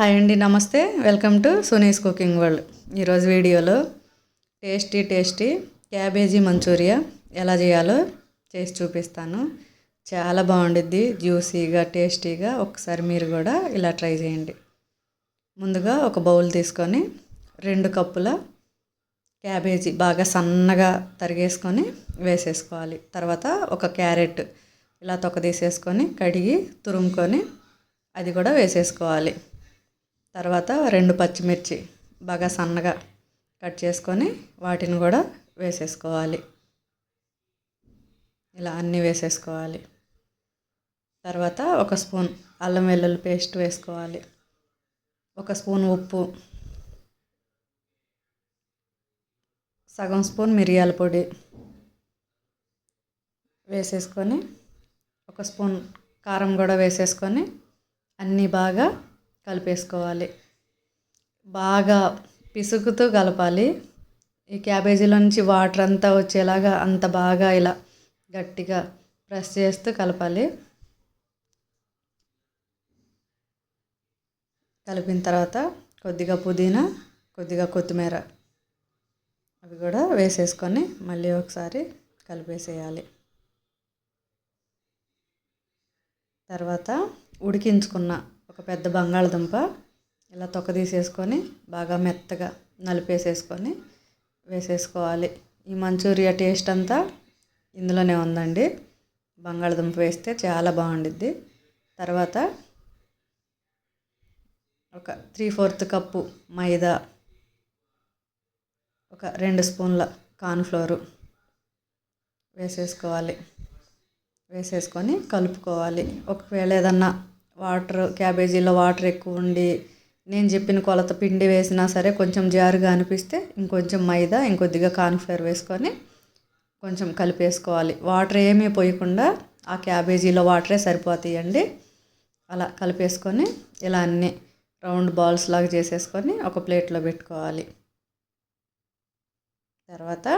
Hi అండి నమస్తే. Welcome to Suni's Cooking World. ఈరోజు వీడియోలో టేస్టీ టేస్టీ క్యాబేజీ మంచూరియా ఎలా చేయాలో చేసి చూపిస్తాను. చాలా బాగుండిద్ది జ్యూసీగా టేస్టీగా. ఒకసారి మీరు కూడా ఇలా ట్రై చేయండి. ముందుగా ఒక బౌల్ తీసుకొని రెండు కప్పుల క్యాబేజీ బాగా సన్నగా తరిగేసుకొని వేసేసుకోవాలి. తర్వాత ఒక క్యారెట్ ఇలా తొక్క తీసేసుకొని కడిగి తురుముకొని అది కూడా వేసేసుకోవాలి. తర్వాత రెండు పచ్చిమిర్చి బాగా సన్నగా కట్ చేసుకొని వాటిని కూడా వేసేసుకోవాలి. ఇలా అన్నీ వేసేసుకోవాలి. తర్వాత ఒక స్పూన్ అల్లం వెల్లుల్లి పేస్ట్ వేసుకోవాలి. ఒక స్పూన్ ఉప్పు. సగం స్పూన్ మిరియాల పొడి వేసేసుకొని ఒక స్పూన్ కారం కూడా వేసేసుకొని అన్నీ బాగా కలిపేసుకోవాలి. బాగా పిసుకుతూ కలపాలి. ఈ క్యాబేజీలో నుంచి వాటర్ అంతా వచ్చేలాగా అంత బాగా ఇలా గట్టిగా ప్రెస్ చేస్తూ కలపాలి. కలిపిన తర్వాత కొద్దిగా పుదీనా కొద్దిగా కొత్తిమీర అవి కూడా వేసేసుకొని మళ్ళీ ఒకసారి కలిపేసేయాలి. తర్వాత ఉడికించుకున్న ఒక పెద్ద బంగాళదుంప ఇలా తొక్క తీసేసుకొని బాగా మెత్తగా నలిపేసేసుకొని వేసేసుకోవాలి. ఈ మంచూరియా టేస్ట్ అంతా ఇందులోనే ఉందండి. బంగాళదుంప వేస్తే చాలా బాగుండిద్ది. తర్వాత ఒక త్రీ ఫోర్త్ కప్పు మైదా ఒక రెండు స్పూన్ల కార్న్ఫ్లోరు వేసేసుకోవాలి. వేసేసుకొని కలుపుకోవాలి. ఒకవేళ ఏదన్నా వాటర్ క్యాబేజీలో వాటర్ ఎక్కువ ఉండి నేను చెప్పిన కొలత పిండి వేసినా సరే కొంచెం జారుగా అనిపిస్తే ఇంకొంచెం మైదా ఇంకొద్దిగా కాన్ఫ్లేర్ వేసుకొని కొంచెం కలిపేసుకోవాలి. వాటర్ ఏమీ పోయకుండా ఆ క్యాబేజీలో వాటరే సరిపోతాయండి. అలా కలిపేసుకొని ఇలా అన్నీ రౌండ్ బాల్స్ లాగా చేసేసుకొని ఒక ప్లేట్లో పెట్టుకోవాలి. తర్వాత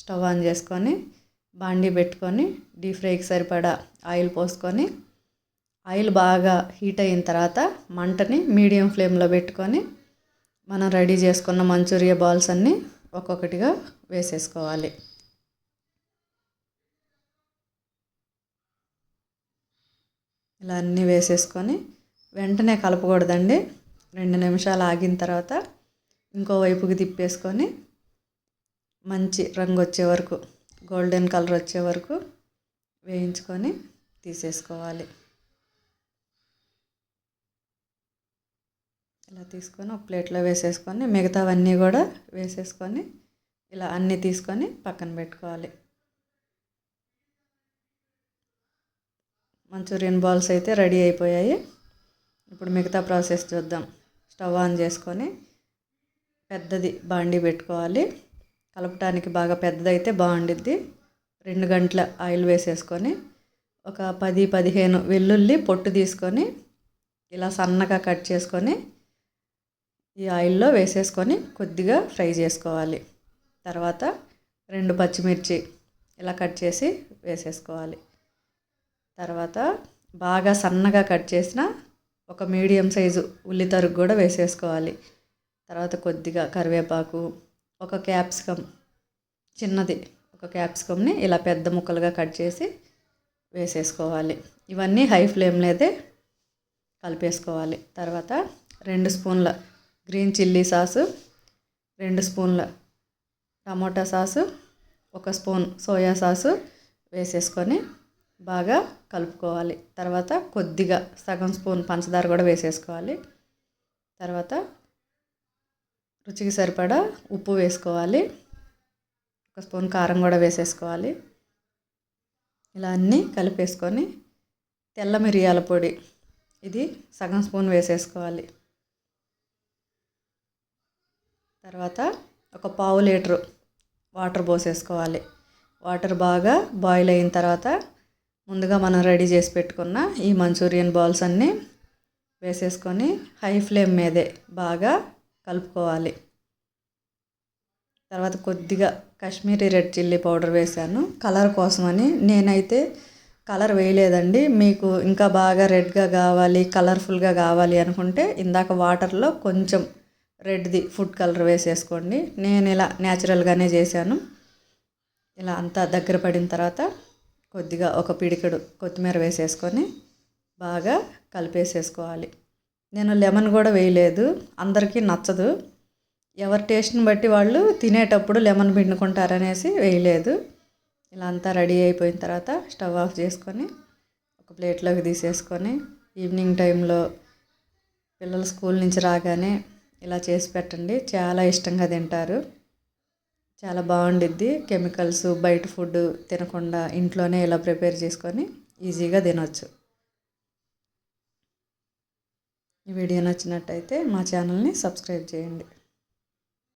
స్టవ్ ఆన్ చేసుకొని బాండీ పెట్టుకొని డీప్ ఫ్రైకి సరిపడా ఆయిల్ పోసుకొని ఆయిల్ బాగా హీట్ అయిన తర్వాత మంటని మీడియం ఫ్లేమ్లో పెట్టుకొని మనం రెడీ చేసుకున్న మంచూరియా బాల్స్ అన్నీ ఒక్కొక్కటిగా వేసేసుకోవాలి. ఇలా అన్నీ వేసేసుకొని వెంటనే కలపకూడదండి. రెండు నిమిషాలు ఆగిన తర్వాత ఇంకో వైపుకి తిప్పేసుకొని మంచి రంగు వచ్చే వరకు గోల్డెన్ కలర్ వచ్చే వరకు వేయించుకొని తీసేసుకోవాలి. ఇలా తీసుకొని ఒక ప్లేట్లో వేసేసుకొని మిగతావన్నీ కూడా వేసేసుకొని ఇలా అన్నీ తీసుకొని పక్కన పెట్టుకోవాలి. మంచూరియన్ బాల్స్ అయితే రెడీ అయిపోయాయి. ఇప్పుడు మిగతా ప్రాసెస్ చూద్దాం. స్టవ్ ఆన్ చేసుకొని పెద్దది బాండి పెట్టుకోవాలి. కలపటానికి బాగా పెద్దదైతే బాగుండిద్ది. రెండు గంటల ఆయిల్ వేసేసుకొని ఒక పది పదిహేను వెల్లుల్లి పొట్టు తీసుకొని ఇలా సన్నగా కట్ చేసుకొని ఈ ఆయిల్లో వేసేసుకొని కొద్దిగా ఫ్రై చేసుకోవాలి. తర్వాత రెండు పచ్చిమిర్చి ఇలా కట్ చేసి వేసేసుకోవాలి. తర్వాత బాగా సన్నగా కట్ చేసిన ఒక మీడియం సైజు ఉల్లి తరుగు కూడా వేసేసుకోవాలి. తర్వాత కొద్దిగా కరివేపాకు ఒక క్యాప్సికమ్ చిన్నది ఒక క్యాప్సికమ్ని ఇలా పెద్ద ముక్కలుగా కట్ చేసి వేసేసుకోవాలి. ఇవన్నీ హై ఫ్లేమ్లోదే కలిపేసుకోవాలి. తర్వాత రెండు స్పూన్ల గ్రీన్ చిల్లీ సాసు రెండు స్పూన్ల టమోటా సాసు ఒక స్పూన్ సోయా సాసు వేసేసుకొని బాగా కలుపుకోవాలి. తర్వాత కొద్దిగా సగం స్పూన్ పంచదార కూడా వేసేసుకోవాలి. తర్వాత రుచికి సరిపడా ఉప్పు వేసుకోవాలి. ఒక స్పూన్ కారం కూడా వేసేసుకోవాలి. ఇలా అన్నీ కలిపేసుకొని తెల్ల మిరియాల పొడి ఇది సగం స్పూన్ వేసేసుకోవాలి. తర్వాత ఒక పావు లీటరు వాటర్ పోసేసుకోవాలి. వాటర్ బాగా బాయిల్ అయిన తర్వాత ముందుగా మనం రెడీ చేసి పెట్టుకున్న ఈ మంచూరియన్ బాల్స్ అన్నీ వేసేసుకొని హై ఫ్లేమ్ మీదే బాగా కలుపుకోవాలి. తర్వాత కొద్దిగా కాశ్మీరీ రెడ్ చిల్లీ పౌడర్ వేసాను. కలర్ కోసమని నేనైతే కలర్ వేయలేదండి. మీకు ఇంకా బాగా రెడ్గా కావాలి కలర్ఫుల్గా కావాలి అనుకుంటే ఇందాక వాటర్లో కొంచెం రెడ్ది ఫుడ్ కలర్ వేసేసుకోండి. నేను ఇలా న్యాచురల్గానే చేశాను. ఇలా అంతా దగ్గర పడిన తర్వాత కొద్దిగా ఒక పిడికెడు కొత్తిమీర వేసేసుకొని బాగా కలిపేసేసుకోవాలి. నేను లెమన్ కూడా వేయలేదు. అందరికీ నచ్చదు. ఎవరి టేస్ట్ని బట్టి వాళ్ళు తినేటప్పుడు లెమన్ పిండుకుంటారనేసి వేయలేదు. ఇలా అంతా రెడీ అయిపోయిన తర్వాత స్టవ్ ఆఫ్ చేసుకొని ఒక ప్లేట్లోకి తీసేసుకొని ఈవినింగ్ టైంలో పిల్లలు స్కూల్ నుంచి రాగానే ఇలా చేసి పెట్టండి. చాలా ఇష్టంగా తింటారు. చాలా బాగుండిద్ది. కెమికల్స్ బయట ఫుడ్ తినకుండా ఇంట్లోనే ఇలా ప్రిపేర్ చేసుకొని ఈజీగా తినొచ్చు. ఈ వీడియో నచ్చినట్టయితే మా ఛానల్ని సబ్స్క్రైబ్ చేయండి.